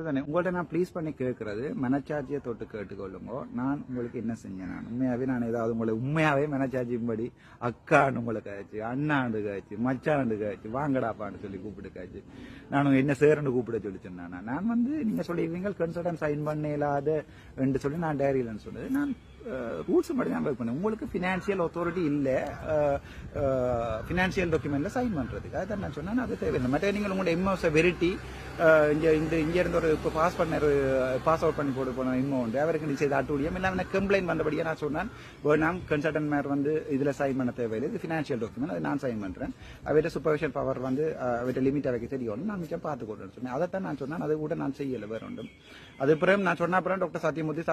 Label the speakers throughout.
Speaker 1: உங்கள்ட்ட நான் ப்ளீஸ் பண்ணி கேட்கறது மனச்சாட்சியை தொட்டு கேட்டுக்கொள்ளுங்க. நான் உங்களுக்கு என்ன செஞ்சேன்? நான் உண்மையாவே நான் ஏதாவது உங்களை உண்மையாவே மனச்சாட்சியும்படி அக்கான்னு உங்களை கழிச்சு அண்ணாண்டு காய்ச்சி மச்சாண்டு காய்ச்சி வாங்கடாப்பான்னு சொல்லி கூப்பிட்டு காய்ச்சி நான் என்ன சேரன்னு கூப்பிட சொல்லி சொன்னேன் நான் வந்து நீங்க சொல்லிடுவீங்க கன்சல்டன் சைன் பண்ண இல்லாத என்று சொல்லி நான் டைரியிலன்னு சொன்னது. நான் ரூல்ஸ் மட்டும் தான் ஒர்க் பண்ணேன் உங்களுக்கு ஃபினான்ஷியல் அத்தாரிட்டி இல்லை ஃபினான்ஷியல் டாக்குமெண்ட்ல சைன் பண்ணுறதுக்கு அதான் நான் சொன்னேன் அது தேவையில்லை மற்ற நீங்கள் உங்களோட இம்மோஸ் வெரிட்டி இங்கே இந்த இங்கே இருந்து ஒரு இப்போ பாஸ் பண்ண ஒரு பாஸ் அவுட் பண்ணி போட்டு போன இம்மோ உண்டு அவருக்கு நீ செய்த அட்டூழியம் இல்லாம எனக்கு கம்ப்ளைண்ட் வந்தபடியே நான் சொன்னேன் நாம் கன்சல்டன் மேர் வந்து இதில் சைன் பண்ண தேவையில்லை இது ஃபினான்ஷியல் டாக்குமெண்ட் அது நான் சைன் பண்ணுறேன் அவர்கிட்ட சூப்பர்விஷன் பவர் வந்து அவர்கிட்ட லிமிட் அவைக்கு தெரியும் நான் மிச்சம் பார்த்து கொடுன்னு சொன்னேன் அதைத்தான் நான் சொன்னேன் அதை கூட நான் செய்யலை வேற ஒன்றும் அது பிறகு நான் சொன்ன அப்புறம் டாக்டர் சத்யமூர்த்தி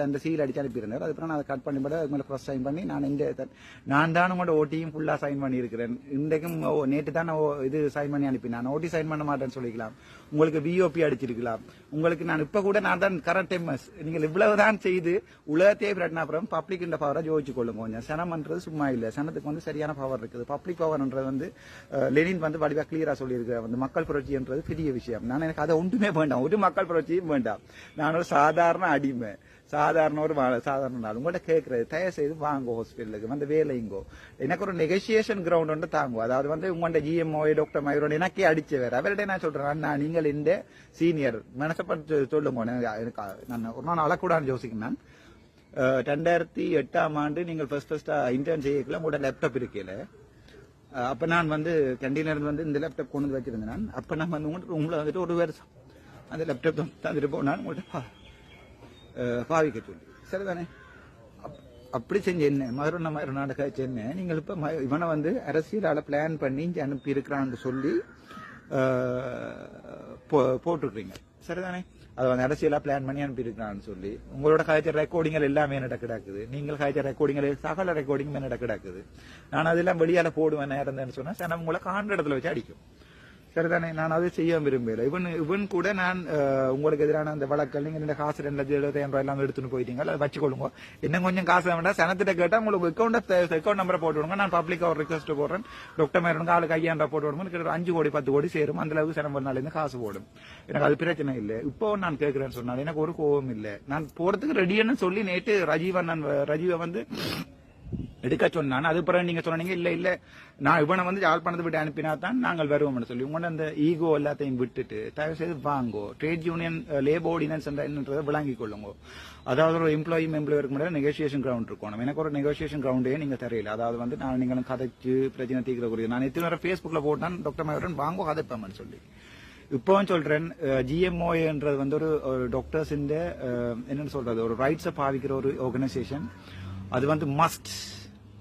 Speaker 1: அந்த சீல் அடிச்சு அனுப்பியிருந்தார் அது அதுக்கப்புறம் நான் அதை கட் பண்ணி போட அது மேலே ப்ரெஸ் சைன் பண்ணி நான் இந்த நான் தான் உங்களோட ஓட்டியும் ஃபுல்லாக சைன் பண்ணியிருக்கிறேன். இன்றைக்கும் நேற்று தான் நான் ஓ- இது சைன் பண்ணி அனுப்பினேன். ஓட்டி சைன் பண்ண மாட்டேன்னு சொல்லிக்கலாம். உங்களுக்கு விஓபி அடிச்சிருக்கலாம். உங்களுக்கு நான் இப்போ கூட நான் தான் கரண்ட் எம்எஸ் நீங்கள் இவ்வளவுதான் செய்து உலகத்தையே பிரட்னாபுரம் அப்புறம் பப்ளிக் இந்த பவரை ஜோதிச்சு கொள்ளுங்க. கொஞ்சம் சனம்ன்றது சும்மா இல்லை. சனத்துக்கு வந்து சரியான பவர் இருக்குது. பப்ளிக் பவர்ன்றது வந்து லெனின் வந்து வடிவாக கிளியராக சொல்லியிருக்கிற வந்து மக்கள் புரட்சின்றது பெரிய விஷயம். நான் எனக்கு அதை ஒன்றுமே வேண்டாம். ஒரு மக்கள் புரட்சியும் வேண்டாம். நான் ஒரு சாதாரண அடிமை. சாதாரண ஒரு சாதாரண நாள். உங்கள்ட்ட கேட்கறது தயவு செய்து வாங்க ஹாஸ்பிட்டலுக்கு வந்து வேலைங்கோ எனக்கு ஒரு நெகோசியேஷன் கிரவுண்ட் ஒன்று தாங்கும் அதாவது வந்து உங்கள்ட்ட ஜிஎம்ஓ டாக்டர் மயூரோட எனக்கே அடிச்சு வேற அவர்கிட்ட நான் சொல்றேன் அண்ணா நீங்கள் இந்த சீனியர் மனசப்பட்டு சொல்லுங்க. எனக்கு நான் ஒரு நாள் அழக்கூடாதுன்னு யோசிக்கிறேன் ரெண்டாயிரத்தி எட்டாம் ஆண்டு நீங்கள் ஃபர்ஸ்ட் ஃபர்ஸ்டா இன்டர்ன் செய்யக்குள்ள உங்களோட லேப்டாப் இருக்கல அப்போ அப்ப நான் வந்து கேண்டீன்ல வந்து இந்த லேப்டாப் கொண்டு வந்து வச்சிருந்தேன் நான். அப்ப நான் வந்து உங்கள்ட்ட ரூம்ல வந்துட்டு ஒரு வருஷம் அந்த லேப்டாப் தந்துட்டு போனான். உங்கள்ட்ட பாவிக்க சொல்லி சரிதானே? அப்- அப்படி செஞ்ச என்ன மறுநாள் மறுநாடு காய்ச்சி என்ன நீங்கள் இப்ப ம- இவனை வந்து அரசியலால பிளான் பண்ணி அனுப்பி இருக்கிறான்னு சொல்லி அஹ், போ- சரிதானே? அதை வந்து அரசியலா பிளான் பண்ணி அனுப்பியிருக்கிறான்னு சொல்லி உங்களோட காய்ச்ச ரெக்கார்டிங்கள் எல்லாமே என்ன கிடக்குது நீங்கள் காய்ச்ச ரெக்கார்டிங்கள் சகல ரெக்கார்டிங் என்னடா கிடக்குது நான் அதெல்லாம் வெளியால போடுவேன் நேரம் சொன்னா சனம் உங்களை காண்ற இடத்துல வச்சு அடிக்கும். சரிதானே? நான் அதை செய்ய விரும்பல இவன் இவன் கூட நான் உங்களுக்கு எதிரான அந்த வழக்கல் நீங்க ரெண்டு காசு ரெண்டு லட்சம் எழுபத்தாயிரம் ரூபாய் எல்லாம் எடுத்துட்டு போயிட்டீங்க அதை வச்சுக்கொள்ளுங்க. இன்னும் கொஞ்சம் காசு வேண்டாம். சனத்திட்ட கேட்டா உங்களுக்கு அக்கௌண்ட் அக்கௌண்ட் நம்பரை போட்டு விடுங்க. நான் பப்ளிக் ஒரு ரிக்வஸ்ட் போடுறேன். டாக்டர் மேரனுக்கு ஆளுக்கு ஐயாயிரம் ரூபாய் போட்டு விடுங்க அஞ்சு கோடி பத்து கோடி சேரும். அந்த அளவுக்கு சனம் ஒரு நாள் காசு போடும் எனக்கு அது பிரச்சனை இல்லை. இப்போ நான் கேட்கிறேன்னு சொன்னால் எனக்கு ஒரு கோபம் இல்லை. நான் போறதுக்கு ரெடியான்னு சொல்லி நேற்று ரஜீவன் நான் ரஜீவை வந்து எடுக்க சொன்னான். அது பிறகு நீங்க சொன்னீங்க இல்ல இல்ல நான் இவனை வந்து யாழ்ப்பாணத்தை விட்டு அனுப்பினா தான் நாங்கள் வருவோம்னு சொல்லி. உங்களோட அந்த ஈகோ எல்லாத்தையும் விட்டுட்டு தயவு செய்து வாங்கோ ட்ரேட் யூனியன் லேபர் ஆர்டினன்ஸ் என்னன்றதை விளங்கி கொள்ளுங்க. அதாவது ஒரு எம்ப்ளாயி எம்ப்ளாயருக்கு முன்னாடி நெகோசியேஷன் கிரவுண்ட் இருக்கணும். எனக்கு ஒரு நெகோசியேஷன் கிரவுண்டே நீங்க தெரியல அதாவது வந்து நான் நீங்களும் கதைச்சு பிரச்சனை தீர்க்கக்கூடிய நான் எத்தனை வர பேஸ்புக்ல போட்டான் டாக்டர் மயூரன் வாங்கோ கதைப்பேன் சொல்லி. இப்பவும் சொல்றேன் ஜிஎம்ஓன்றது வந்து ஒரு டாக்டர்ஸின் என்னன்னு சொல்றது? ஒரு ரைட்ஸை பாவிக்கிற ஒரு ஆர்கனைசேஷன் அது வந்து must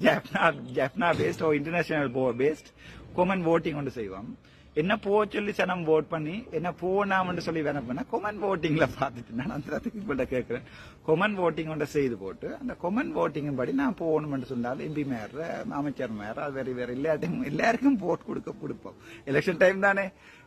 Speaker 1: Jaffna Jaffna based or international போ பேஸ்ட் கொமன் ஓட்டிங் ஒன்று செய்வோம் என்ன போ சொல்லி சனம் ஓட் பண்ணி என்ன போனாமன்னு சொல்லி வேணும் பண்ண கொமன் ஓட்டிங்ல பார்த்துட்டு நான் அந்த இடத்துக்கு கேட்கிறேன் கொமன் ஓட்டிங் ஒன்று செய்து போட்டு அந்த கொமன் ஓட்டிங் படி நான் போகணும்னு சொன்னால் எம்பி மேயர் அமைச்சர் மேயர் அது வேற வேற எல்லாத்தையும் எல்லாருக்கும் போட் கொடுக்க கொடுப்போம் எலெக்ஷன் டைம் தானே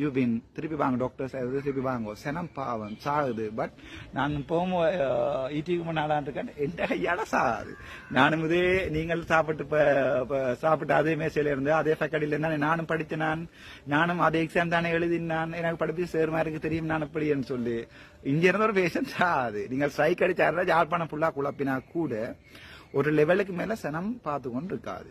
Speaker 1: யூ வின் திருப்பி வாங்க டாக்டர்ஸ் திருப்பி வாங்க சனம் பாவம் சாகுது. பட் நான் போகும் ஈட்டிக்கு முன்னாடான் இருக்கேன். எந்த கையால சாகுது. நானும் இதே நீங்கள் சாப்பிட்டு இப்போ சாப்பிட்டு அதே மேசையில் இருந்து அதே ஃபேக்கடியில் இருந்தா நானும் படித்து நான் நானும் அதே எக்ஸாம் தானே எழுதினான். எனக்கு படிப்பு சேருமா இருக்கு தெரியும் நான் எப்படின்னு சொல்லி. இங்க இருந்த ஒரு பேஷன் சாகாது. நீங்கள் ஸ்ட்ரைக் அடிச்சாருந்தா யாழ்ப்பாணம் ஃபுல்லா குழப்பினா கூட ஒரு லெவலுக்கு மேல சனம் பார்த்து கொண்டு இருக்காது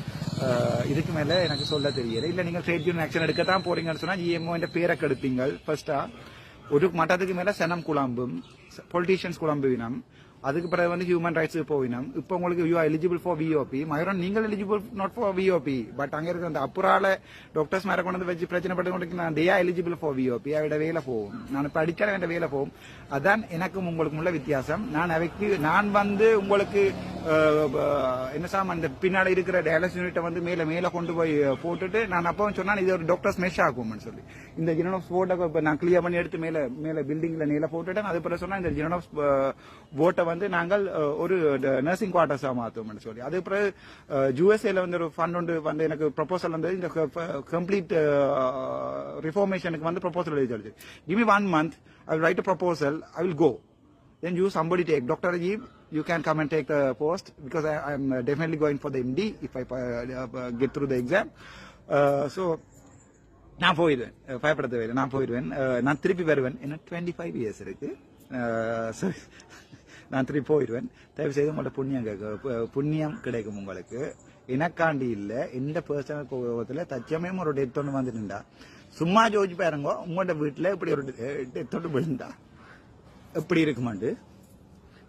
Speaker 1: இதுக்கு மேல எனக்கு சொல்ல தெரியல. இல்ல நீங்க ட்ரேட் யூனியன் ஆக்ஷன் எடுக்க தான் போறீங்கன்னு சொன்னா ஜிஎம்ஓ பேரை கெடுப்பீங்க ஃபர்ஸ்டா ஒரு மட்டத்துக்கு மேல சனம் குழம்பும் பொலிட்டீஷியன்ஸ் குழம்புவினம் அதுக்கு பிறகு வந்து ஹியூமன் ரைட்ஸ் போவினம் இப்போ உங்களுக்கு you eligible for VOP Mayuran நீங்கள் eligible not for VOP but அங்கே இருக்கிற அந்த அப்புறால டாக்டர்ஸ் மேலே கொண்டு வந்து வச்சு பிரச்சனை பட்டு கொண்டு நான் தேயா எலிஜிபிள் ஃபார் விஓபி அவட வேலை போகும். நான் இப்போ அடிக்கிற வேண்டிய வேலை போகும். அதான் எனக்கும் உங்களுக்கும் உள்ள வித்தியாசம். நான் அவைக்கு நான் வந்து உங்களுக்கு என்ன சாம் அந்த பின்னாடி இருக்கிற டயாலிசிஸ் யூனிட்டை வந்து மேலே மேலே கொண்டு போய் போட்டுட்டு நான் அப்போ சொன்னால் இது ஒரு டாக்டர்ஸ் மெஷ் ஆகும்னு சொல்லி. இந்த ஜினோஸ் போட்டை இப்போ நான் கிளியர் பண்ணி எடுத்து மேலே மேலே பில்டிங்ல மேல போட்டுட்டேன். அது பிறகு சொன்னா இந்த ஆஃப் போட்டை வந்து நாங்கள் uh, ஒரு நர்சிங் குவார்டர்ஸா மாற்றுவோம்னு சொல்லி. அது பிறகு uh, யூஎஸ்ஏல வந்து ஒரு ஃபண்ட் ஒன்று வந்து எனக்கு ப்ரொபோசல் uh, வந்து இந்த கம்ப்ளீட் ரிஃபார்மேஷனுக்கு வந்து ப்ரொபோசல் எழுதி சொல்லுது give me one month I will write a proposal I will go then you somebody take. Dr. Ajib, you can come and take the post because I, I'm uh, definitely going for the MD if I uh, get through the exam. Uh, so நான் போயிடுவேன். அஹ் பயப்பட தேவையில்லை நான் போயிடுவேன். நான் திருப்பி வருவேன். ஏன்னா டுவெண்ட்டி ஃபைவ் இயர்ஸ் இருக்கு. நான் திருப்பி போயிடுவேன். தயவு செய்து உங்களோட புண்ணியம் கேட்க புண்ணியம் கிடைக்கும் உங்களுக்கு. எனக்காண்டி இல்லை. எந்த பர்சனல் கோபத்தில் தச்சமயம் ஒரு டெத் ஒன்று வந்துட்டுண்டா. சும்மா ஜோதிச்சு பாருங்க. உங்களோட வீட்டில் இப்படி ஒரு டெத் ஒன்று விழுந்தா. எப்படி இருக்குமாண்டு?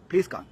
Speaker 1: ப்ளீஸ் கான்